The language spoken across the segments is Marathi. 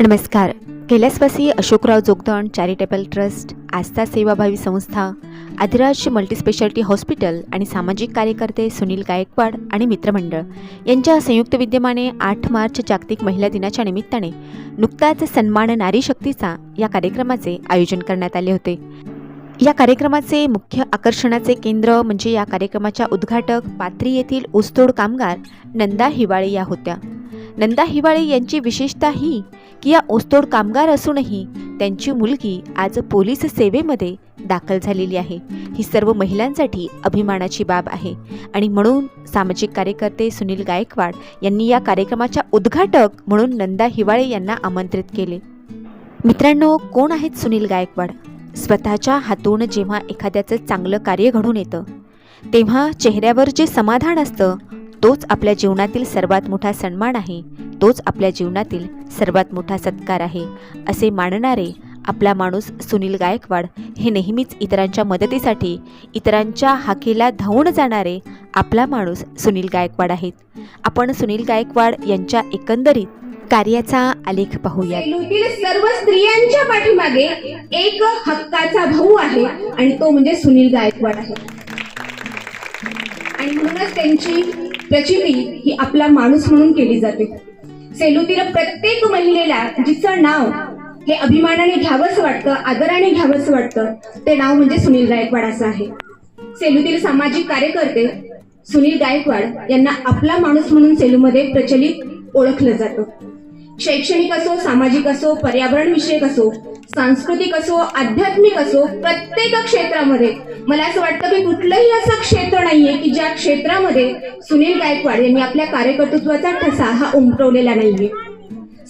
नमस्कार. कैलासवासी अशोकराव जोगदण चॅरिटेबल ट्रस्ट आस्था सेवाभावी संस्था आदिराज मल्टीस्पेशालिटी हॉस्पिटल आणि सामाजिक कार्यकर्ते सुनील गायकवाड आणि मित्रमंडळ यांच्या संयुक्त विद्यमाने आठ मार्च जागतिक महिला दिनाच्या निमित्ताने नुकताच सन्मान नारी शक्तीचा या कार्यक्रमाचे आयोजन करण्यात आले होते. या कार्यक्रमाचे मुख्य आकर्षणाचे केंद्र म्हणजे या कार्यक्रमाच्या उद्घाटक पात्री येथील ऊसतोड कामगार नंदा हिवाळे या होत्या. नंदा हिवाळे यांची विशेषता ही की या ऊसतोड कामगार असूनही त्यांची मुलगी आज पोलीस सेवेमध्ये दाखल झालेली आहे. ही सर्व महिलांसाठी अभिमानाची बाब आहे. आणि म्हणून सामाजिक कार्यकर्ते सुनील गायकवाड यांनी या कार्यक्रमाच्या उद्घाटक म्हणून नंदा हिवाळे यांना आमंत्रित केले. मित्रांनो कोण आहेत सुनील गायकवाड? स्वतःच्या हातून जेव्हा एखाद्याचं चांगलं कार्य घडून येतं तेव्हा चेहऱ्यावर जे समाधान असतं तोच आपल्या जीवनातील सर्वात मोठा सन्मान आहे. तोच आपल्या जीवनातील सर्वात मोठा सत्कार आहे असे मानणारे आपला माणूस सुनील गायकवाड हे नेहमीच इतरांच्या मदतीसाठी इतरांच्या हाकेला धावून जाणारे आपला माणूस सुनील गायकवाड आहेत. आपण सुनील गायकवाड यांच्या एकंदरीत कार्याचा आलेख पाहूयात. सर्व स्त्रियांच्या पाठीमागे एक हक्काचा भाऊ आहे आणि तो म्हणजे सुनील गायकवाड आहे. आणि म्हणूनच त्यांची प्रचिती ही आपला माणूस म्हणून केली जाते. सेलूतील प्रत्येक महिलेला जिचं नाव हे अभिमानाने घ्यावंच वाटतं आदराने घ्यावंच वाटतं ते नाव म्हणजे सुनील गायकवाड असं आहे. सेलूतील सामाजिक कार्यकर्ते सुनील गायकवाड यांना आपला माणूस म्हणून सेलूमध्ये प्रचलित ओळखलं जातं. शैक्षणिक असो सामाजिक असो पर्यावरण विषयक असो सांस्कृतिक असो आध्यात्मिक असो प्रत्येक क्षेत्रामध्ये मला असं वाटतं की कुठलंही असं क्षेत्र नाहीये की ज्या क्षेत्रामध्ये सुनील गायकवाड यांनी आपल्या कार्यकर्तृत्वाचा ठसा हा उमटवलेला नाहीये.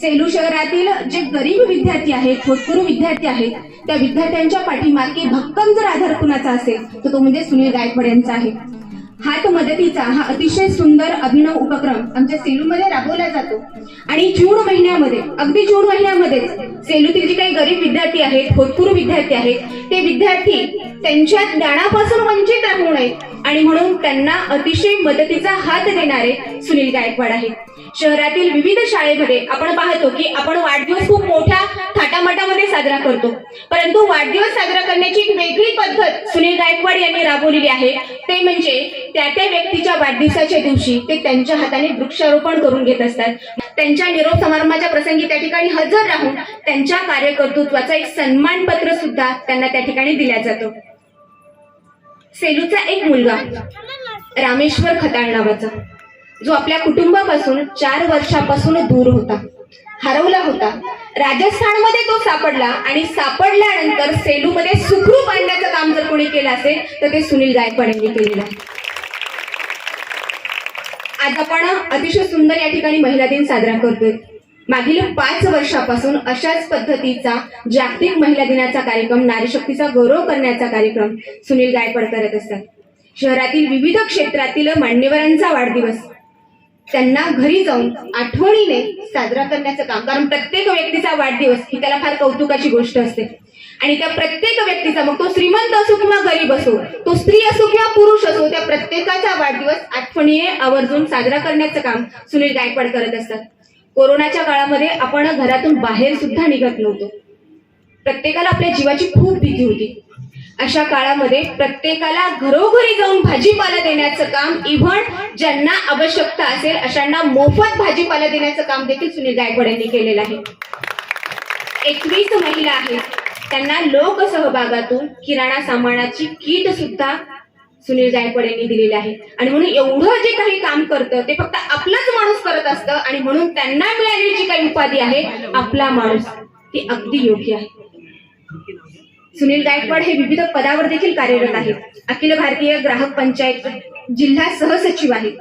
सेलू शहरातील जे गरीब विद्यार्थी आहेत होतकरू विद्यार्थी आहेत त्या विद्यार्थ्यांच्या पाठीमागे भक्कम जर आधार कुणाचा असेल तर तो म्हणजे सुनील गायकवाड यांचा आहे. हात मदतीचा हा अतिशय सुंदर अभिनव उपक्रम आमच्या सेलूमध्ये राबवला जातो. आणि जून महिन्यामध्ये अगदी जून महिन्यामध्येच सेलूतील जे काही गरीब विद्यार्थी आहेत होतपूर विद्यार्थी आहेत. ते विद्यार्थी त्यांच्या ज्ञानापासून वंचित राहू नये आणि म्हणून त्यांना अतिशय मदतीचा हात देणारे सुनील गायकवाड आहेत. शहरातील विविध शाळेमध्ये आपण पाहतो की आपण वाढदिवस खूप मोठ्या थाटामाटामध्ये साजरा करतो. परंतु वाढदिवस साजरा करण्याची एक वेगळी पद्धत सुनील गायकवाड यांनी राबवलेली आहे. ते म्हणजे त्या त्या व्यक्तीच्या वाढदिवसाच्या दिवशी ते त्यांच्या हाताने वृक्षारोपण करून घेत असतात. त्यांच्या निरोप समारंभाच्या प्रसंगी त्या ठिकाणी हजर राहून त्यांच्या कार्यकर्तृत्वाचा एक सन्मानपत्र सुद्धा त्यांना त्या ठिकाणी दिला जातो. सेलूचा एक मुलगा रामेश्वर खताळ नावाचा जो आपल्या कुटुंबापासून चार वर्षापासून दूर होता हरवला होता. राजस्थानमध्ये तो सापडला आणि सापडल्यानंतर सेलूमध्ये सुखरूप आणण्याचं काम जर कोणी केलं असेल तर ते सुनील गायकवाड यांनी केलेलं आहे. आज आपण अतिशय सुंदर या ठिकाणी महिला दिन साजरा करतोय. मागील पाच वर्षापासून अशाच पद्धतीचा जागतिक महिला दिनाचा कार्यक्रम नारी शक्तीचा गौरव करण्याचा कार्यक्रम सुनील गायकवाड करत असतात. शहरातील विविध क्षेत्रातील मान्यवरांचा वाढदिवस त्यांना घरी जाऊन आठवणीने साजरा करण्याचं काम कारण प्रत्येक व्यक्तीचा वाढदिवस ही त्याला फार कौतुकाची गोष्ट असते. आणि त्या प्रत्येक व्यक्तीचा मग तो श्रीमंत असो किंवा गरीब असो तो स्त्री असो किंवा पुरुष असो त्या प्रत्येकाचा वाढदिवस आठवणीने आवर्जून साजरा करण्याचं काम सुनील गायकवाड करत असतात. कोरोनाच्या काळामध्ये आपण घरातून बाहेर सुद्धा निघत नव्हतो. प्रत्येकाला आपल्या जीवाची खूप भीती होती. अशा काळामध्ये प्रत्येकाला घरोघरी जाऊन भाजीपाला देण्याचं काम इव्हन ज्यांना आवश्यकता असेल अशांना मोफत भाजीपाला देण्याचं काम देखील सुनील गायकवाड यांनी केलेलं आहे. एकवीस महिला आहेत. त्यांना लोकसहभागातून किराणा सामानाची किट सुद्धा सुनील गायकवाड यांनी दिलेली आहे. आणि म्हणून एवढं जे काही काम करतं ते फक्त आपलाच माणूस करत असतं आणि म्हणून त्यांना मिळालेली जी काही उपाधी आहे आपला माणूस ती अगदी योग्य आहे. सुनील गायकवाड हे विविध पदावर देखील कार्यरत आहेत. अखिल भारतीय ग्राहक पंचायत जिल्हा सहसचिव आहेत.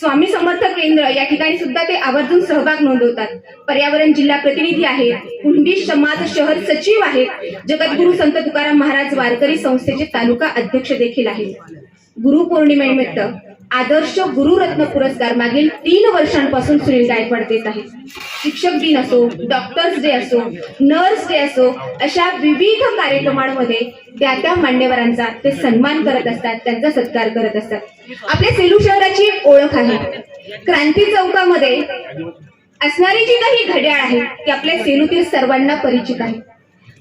स्वामी समर्थ केंद्र या ठिकाणी सुद्धा ते आवर्जून सहभाग नोंदवतात. पर्यावरण जिल्हा प्रतिनिधी आहेत. कुंडी समाज शहर सचिव आहेत. जगद्गुरु संत तुकाराम महाराज वारकरी संस्थेचे तालुका अध्यक्ष देखील आहेत. गुरुपौर्णिमेनिमित्त आदर्श गुरुरत्न पुरस्कार मागील तीन वर्षांपासून सुनील गायकवाड देत आहेत शिक्षक दिन असो डॉक्टर्स डे असो नर्स डे असो अशा विविध कार्यक्रमांमध्ये त्या त्या मान्यवरांचा ते सन्मान करत असतात त्यांचा सत्कार करत असतात. आपल्या सेलू शहराची एक ओळख आहे. क्रांती चौकामध्ये असणारी जी काही घड्याळ आहे ती आपल्या सेलूतील सर्वांना परिचित आहे.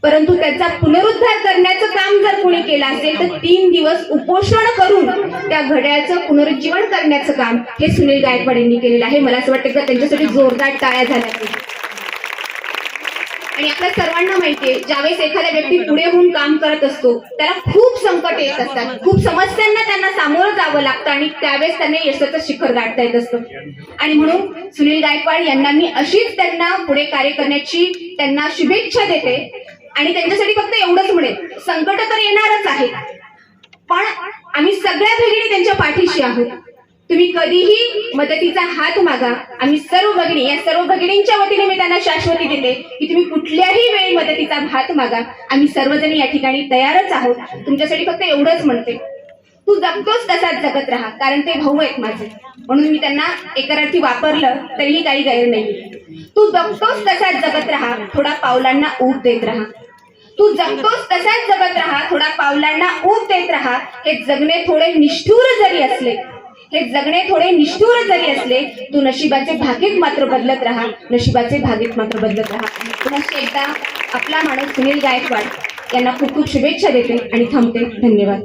परंतु त्याचा पुनरुद्धार करण्याचं काम जर कोणी केलं असेल तर तीन दिवस उपोषण करून त्या घड्याळाचं पुनरुज्जीवन करण्याचं काम हे सुनील गायकवाड यांनी केलेलं आहे. मला असं वाटतं की त्यांच्यासाठी जोरदार टाळ्या झाल्या आणि आपल्या सर्वांना माहितीये ज्यावेळेस एखादा व्यक्ती पुढे होऊन काम करत असतो त्याला खूप संकट येत असतात. खूप समस्यांना त्यांना सामोरं जावं लागतं आणि त्यावेळेस त्यांना यशाचं शिखर गाठता येत असतं. आणि म्हणून सुनील गायकवाड यांना मी अशीच त्यांना पुढे कार्य करण्याची त्यांना शुभेच्छा देते. आणि त्यांच्यासाठी फक्त एवढंच म्हणेल संकट तर येणारच आहे. पण आम्ही सगळ्या भगिनी त्यांच्या पाठीशी आहोत. तुम्ही कधीही मदतीचा हात मागा. आम्ही सर्व भगिनी या सर्व भगिनींच्या वतीने मी त्यांना शाश्वती देते की तुम्ही कुठल्याही वेळी मदतीचा हात मागा. आम्ही सर्वजणी या ठिकाणी तयारच आहोत. तुमच्यासाठी फक्त एवढंच म्हणते. तू जगतोस तसाच जगत राहा कारण ते भाऊ आहेत माझे. म्हणून मी त्यांना एकरार्थी वापरलं तरीही काही गैर नाही तू जगतोस तसाच जगत राहा थोडा पावलांना ऊब देत राहा. तू जगतोस तसाच जगत राहा. थोडा पावलांना ऊब देत राहा. हे जगणे थोडे निष्ठूर जरी असले हे जगणे थोडे निष्ठूर जरी असले तू नशिबाचे भागीत मात्र बदलत राहा. नशिबाचे भागीत मात्र बदलत राहा. पुन्हा एकदा आपला माणूस सुनील गायकवाड यांना खूप खूप शुभेच्छा देते आणि थांबते. धन्यवाद.